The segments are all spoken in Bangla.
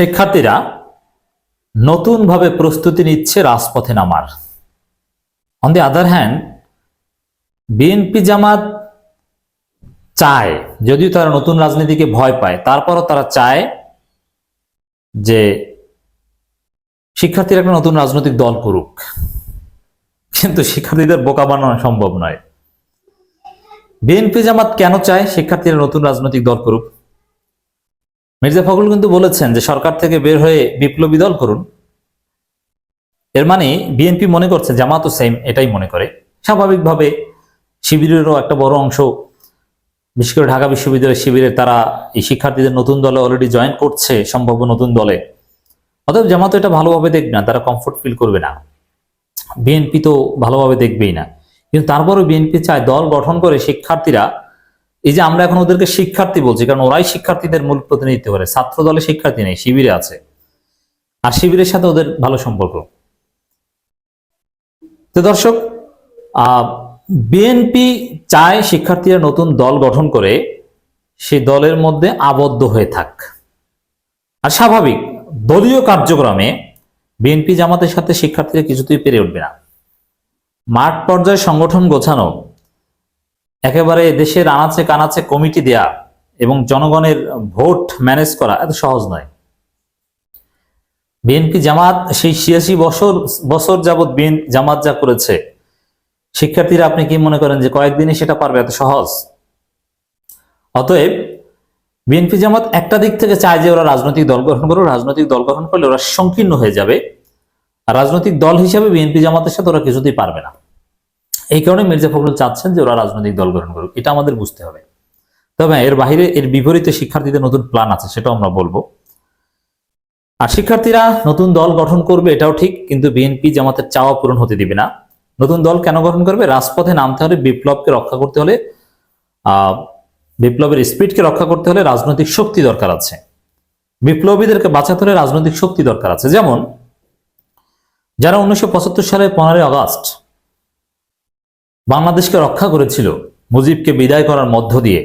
শিক্ষার্থীরা নতুনভাবে প্রস্তুতি নিচ্ছে রাজপথে নামার। On the other hand BNP Jamaat চায়, যদিও তারা নতুন রাজনীতিকে ভয় পায়, তারপরও তারা চায় যে শিক্ষার্থীরা একটা নতুন রাজনৈতিক দল করুক। কিন্তু শিক্ষার্থীদের বোকা বানানো সম্ভব নয়। বিএনপি জামাত কেন চায় শিক্ষার্থীরা নতুন রাজনৈতিক দল করুক? মির্জা ফখরুল কিন্তু বলেছেন যে সরকার থেকে বের হয়ে বিপ্লবী দল করুন। এর মানে বিএনপি মনে করছে জামাতও সেম এটাই মনে করে। স্বাভাবিকভাবে শিবিরেরও একটা বড় অংশ, বিশেষ করে ঢাকা বিশ্ববিদ্যালয়ের শিবিরে তারা এই শিক্ষার্থীদের নতুন দলে অলরেডি জয়েন করছে, সম্ভাব্য নতুন দলে। অতএব জামাত এটা ভালোভাবে দেখবে না, তারা কমফোর্ট ফিল করবে না। বিএনপি তো ভালোভাবে দেখবেই না। কিন্তু তারপরে বিএনপি চায় দল গঠন করে শিক্ষার্থীরা এই যে আমরা এখন ওদেরকে শিক্ষার্থী বলছি, কারণ ওরাই শিক্ষার্থীদের মূল প্রতিনিধিত্ব করে। ছাত্র দলে শিক্ষার্থী নেই, শিবিরে আছে। আর শিবিরের সাথে ওদের ভালো সম্পর্ক। তো দর্শক বিএনপি চায় শিক্ষার্থীরা নতুন দল গঠন করে সেই দলের মধ্যে আবদ্ধ হয়ে থাক। আর স্বাভাবিক, দলীয় কার্যক্রমে বিএনপি জামাতের সাথে শিক্ষার্থীরা কিছুতেই পেরে উঠবে না। মাঠ পর্যায়ে সংগঠন গোছানো একেবারে দেশের আনাচে কানাচে কমিটি দেয়া এবং জনগণের ভোট ম্যানেজ করা এত সহজ নয়। বিএনপি জামাত সেই ছিয়াশি বছর বছর যাবৎ বিএন, জামাত যা করেছে। শিক্ষার্থীরা আপনি কি মনে করেন যে কয়েকদিনে সেটা পারবে এত সহজ? অতএব বিএনপি জামাত একটা দিক থেকে চায় যে ওরা রাজনৈতিক দল গঠন করবে রাজনৈতিক দল গঠন করলে ওরা সংকীর্ণ হয়ে যাবে। রাজনৈতিক দল হিসাবে বিএনপি জামাতের সাথে ওরা কিছুতেই পারবে না। এই কারণে মির্জা ফখরুল চাচ্ছেন যে ওরা রাজনৈতিক দল গঠন করুক। এটা আমাদের বুঝতে হবে। তবে এর বাইরে, এর বিপরীতে শিক্ষার্থীদের নতুন প্ল্যান আছে, সেটাও আমরা বলব। আর শিক্ষার্থীরা নতুন দল গঠন করবে, এটাও ঠিক, কিন্তু বিএনপি জামাতের চাওয়া পূরণ হতে দিবে না। নতুন দল কেন গঠন করবে? রাজপথে নামতে হলে, বিপ্লবকে রক্ষা করতে হলে বিপ্লবের স্পিডকে রক্ষা করতে হলে রাজনৈতিক শক্তি দরকার আছে। বিপ্লবীদেরকে বাঁচাতে হলে রাজনৈতিক শক্তি দরকার আছে। যেমন, যারা উনিশশো পঁচাত্তর সালে পনেরোই আগস্ট বাংলাদেশকে রক্ষা করেছিল মুজিবকে বিদায় করার মধ্য দিয়ে।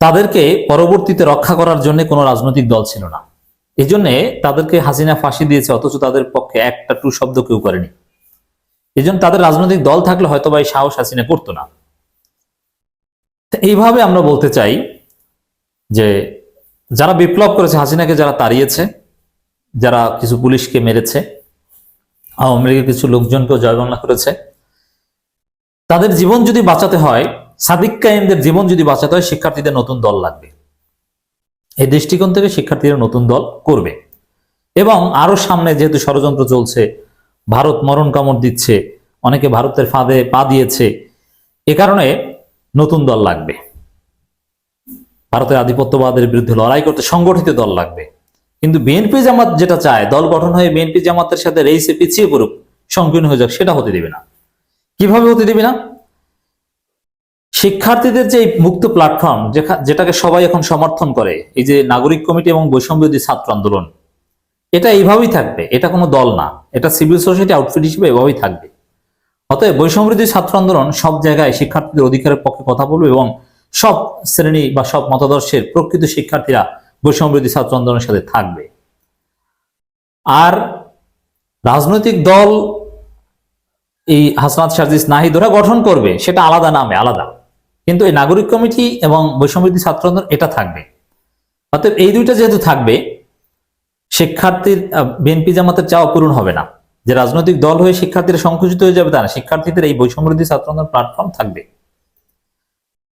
তাদেরকে পরবর্তীতে রক্ষা করার জন্য কোনো রাজনৈতিক দল ছিল না। এই জন্যে তাদেরকে হাসিনা ফাঁসি দিয়েছে, অথচ তাদের পক্ষে একটা টু শব্দ কেউ করেনি। এই জন্য তাদের রাজনৈতিক দল থাকলে হয়তো বা এই সাহস হাসিনা করতো না। এইভাবে আমরা বলতে চাই যে, যারা বিপ্লব করেছে, হাসিনাকে যারা তাড়িয়েছে, যারা কিছু পুলিশকে মেরেছে, আওয়ামী লীগের কিছু লোকজনকেও জয়বাংলা করেছে তাদের জীবন যদি বাঁচাতে হয়, সাদিক কাইমদের জীবন যদি বাঁচাতে হয়, শিক্ষার্থীদের নতুন দল লাগবে। এই দৃষ্টিকোণ থেকে শিক্ষার্থীরা নতুন দল করবে। এবং আরও সামনে যেহেতু ষড়যন্ত্র চলছে, ভারত মরণ কামড় দিচ্ছে, অনেকে ভারতের ফাঁদে পা দিয়েছে, এ কারণে নতুন দল লাগবে। ভারতের আধিপত্যবাদের বিরুদ্ধে লড়াই করতে সংগঠিত দল লাগবে। কিন্তু বিএনপি জামাত যেটা চায়, দল গঠন হয়ে বিএনপি জামাতের সাথে রেইসে পিছিয়ে পড়ুক, সংকীর্ণ হয়ে যাক, সেটা হতে দেবে না। কীভাবে হতে দিবে না? শিক্ষার্থীদের যে মুক্ত প্ল্যাটফর্ম যেটাকে সবাই এখন সমর্থন করে, এই যে নাগরিক কমিটি এবং বৈষম্যবিরোধী ছাত্র আন্দোলন, এটা এইভাবেই থাকবে, এটা কোনো দল না, এটা সিভিল সোসাইটি আউটফিট হিসেবে এভাবেই থাকবে। অতএব বৈষম্যবিরোধী ছাত্র আন্দোলন সব জায়গায় শিক্ষার্থীদের অধিকারের পক্ষে কথা বলবে এবং সব শ্রেণি বা সব মতাদর্শের প্রকৃত শিক্ষার্থীরা বৈষম্যবিরোধী ছাত্র আন্দোলনের সাথে থাকবে। আর রাজনৈতিক দল এই হাসনাত সার্জিস নাহিদ ওরা গঠন করবে, সেটা আলাদা নামে, আলাদা। কিন্তু এই নাগরিক কমিটি এবং বৈষম্যবিরোধী ছাত্র আন্দোলন এটা থাকবে। অতএব এই দুইটা যেহেতু থাকবে, শিক্ষার্থীর বিএনপি জামাতের চাওয়া পূরণ হবে না। যে রাজনৈতিক দল হয়ে শিক্ষার্থীরা সংকুচিত হয়ে যাবে তা না, শিক্ষার্থীদের এই বৈষম্যবিরোধী ছাত্র আন্দোলন প্ল্যাটফর্ম থাকবে।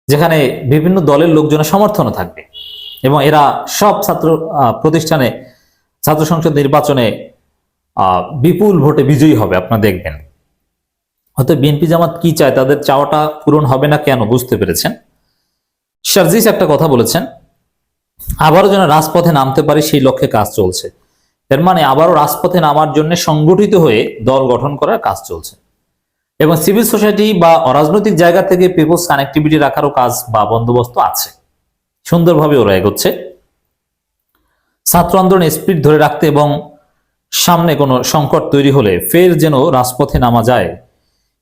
যেখানে বিভিন্ন দলের লোকজনের সমর্থনও থাকবে। এবং এরা সব ছাত্র প্রতিষ্ঠানে, ছাত্র সংসদ নির্বাচনে বিপুল ভোটে বিজয়ী হবে, আপনারা দেখবেন। হয়তো বিএনপি জামাত কি চায়, তাদের চাওয়াটা পূরণ হবে না কেন বুঝতে পেরেছেন? শারজিস একটা কথা বলেছেন, আবারও যেন রাজপথে নামতে পারি সেই লক্ষ্যে কাজ চলছে। এর মানে আবারও রাজপথে নামার জন্য সংগঠিত হয়ে দল গঠন করার কাজ চলছে। এবং সিভিল সোসাইটি বা অরাজনৈতিক জায়গা থেকে পিপলস কানেক্টিভিটি রাখারও কাজ বা বন্দোবস্ত আছে। সুন্দরভাবে ওরা এগোচ্ছে। ছাত্র আন্দোলন স্পিড ধরে রাখতে এবং সামনে কোনো সংকট তৈরি হলে ফের যেন রাজপথে নামা যায়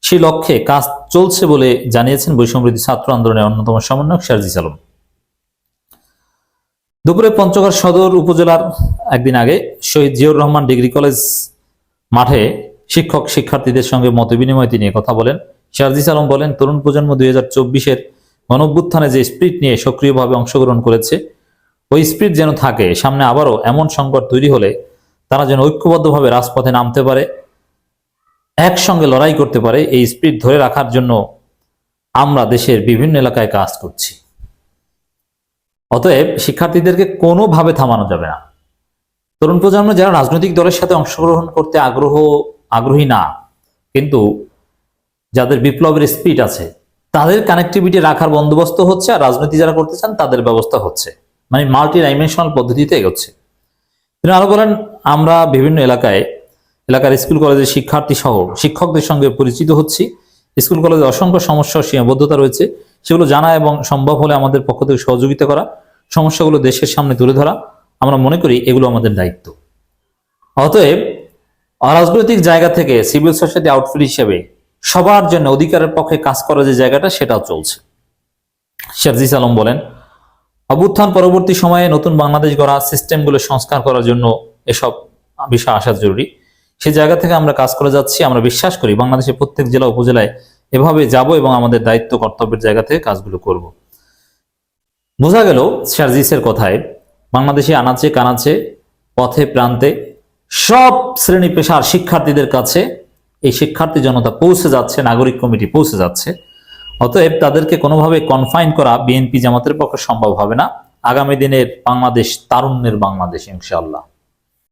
সেই লক্ষ্যে কাজ চলছে বলে জানিয়েছেন বৈষম্যবৃদ্ধি ছাত্র আন্দোলনের অন্যতম সমন্বয়ক শারজিস আলম দুপুরে পঞ্চগড় সদর উপজেলার একদিন আগে শহীদ জিয়াউর রহমান ডিগ্রি কলেজ মাঠে শিক্ষক শিক্ষার্থীদের সঙ্গে মত বিনিময় তিনি কথা বলেন। শারজিস আলম বলেন, তরুণ প্রজন্ম দুই হাজার চব্বিশের গণভ্যুত্থানে যে স্পিরিট নিয়ে সক্রিয়ভাবে অংশগ্রহণ করেছে, ওই স্পিরিট যেন থাকে, সামনে আবারও এমন সংকট তৈরি হলে তারা যেন ঐক্যবদ্ধভাবে রাজপথে নামতে পারে একসঙ্গে লড়াই করতে পারে এই স্পিরিট ধরে রাখার জন্য আমরা দেশের বিভিন্ন এলাকায় কাজ করছি। অতএব শিক্ষার্থীদেরকে কোনোভাবে থামানো যাবে না। তরুণ প্রজন্ম যারা রাজনৈতিক দলের সাথে অংশগ্রহণ করতে আগ্রহ, আগ্রহী না, কিন্তু যাদের বিপ্লবের স্পিড আছে, তাদের কানেক্টিভিটি রাখার বন্দোবস্ত হচ্ছে আর রাজনীতি যারা করতে চান, তাদের ব্যবস্থা হচ্ছে। মানে মাল্টি ডাইমেনশনাল পদ্ধতিতে এগোচ্ছে। তিনি আরও বলেন, আমরা বিভিন্ন এলাকায় এলাকার স্কুল কলেজের শিক্ষার্থী সহ শিক্ষকদের সঙ্গে পরিচিত হচ্ছি। স্কুল কলেজে অসংখ্য সমস্যা সীমাবদ্ধতা রয়েছে। সেগুলো জানা এবং সম্ভব হলে আমাদের পক্ষ থেকে সহযোগিতা করা, সমস্যাগুলো দেশের সামনে তুলে ধরা, আমরা মনে করি এগুলো আমাদের দায়িত্ব। অতএব, অরাজনৈতিক জায়গা থেকে সিভিল সোসাইটি আউটফিট হিসেবে সবার জন্য অধিকারের পক্ষে কাজ করার যে জায়গাটা, সেটাও চলছে। শারজিস আলম বলেন, অভ্যুত্থান পরবর্তী সময়ে নতুন বাংলাদেশ গড়া সিস্টেমগুলো সংস্কার করার জন্য এসব বিষয় আসা জরুরি। সেই জায়গা থেকে আমরা কাজ করে যাচ্ছি, আমরা বিশ্বাস করি বাংলাদেশের প্রত্যেক জেলা উপজেলায় এভাবে যাব এবং আমাদের দায়িত্ব, কর্তব্যের জায়গা থেকে কাজগুলো করব। বোঝা গেল শারজিসের কথায়, বাংলাদেশে আনাচে কানাচে, পথে প্রান্তে, সব শ্রেণি পেশার শিক্ষার্থীদের কাছে এই শিক্ষার্থী জনতা পৌঁছে যাচ্ছে, নাগরিক কমিটি পৌঁছে যাচ্ছে। অতএব তাদেরকে কোনোভাবে কনফাইন করা বিএনপি জামাতের পক্ষে সম্ভব হবে না। আগামী দিনের বাংলাদেশ, তারুণ্যের বাংলাদেশ, ইনশাআল্লাহ।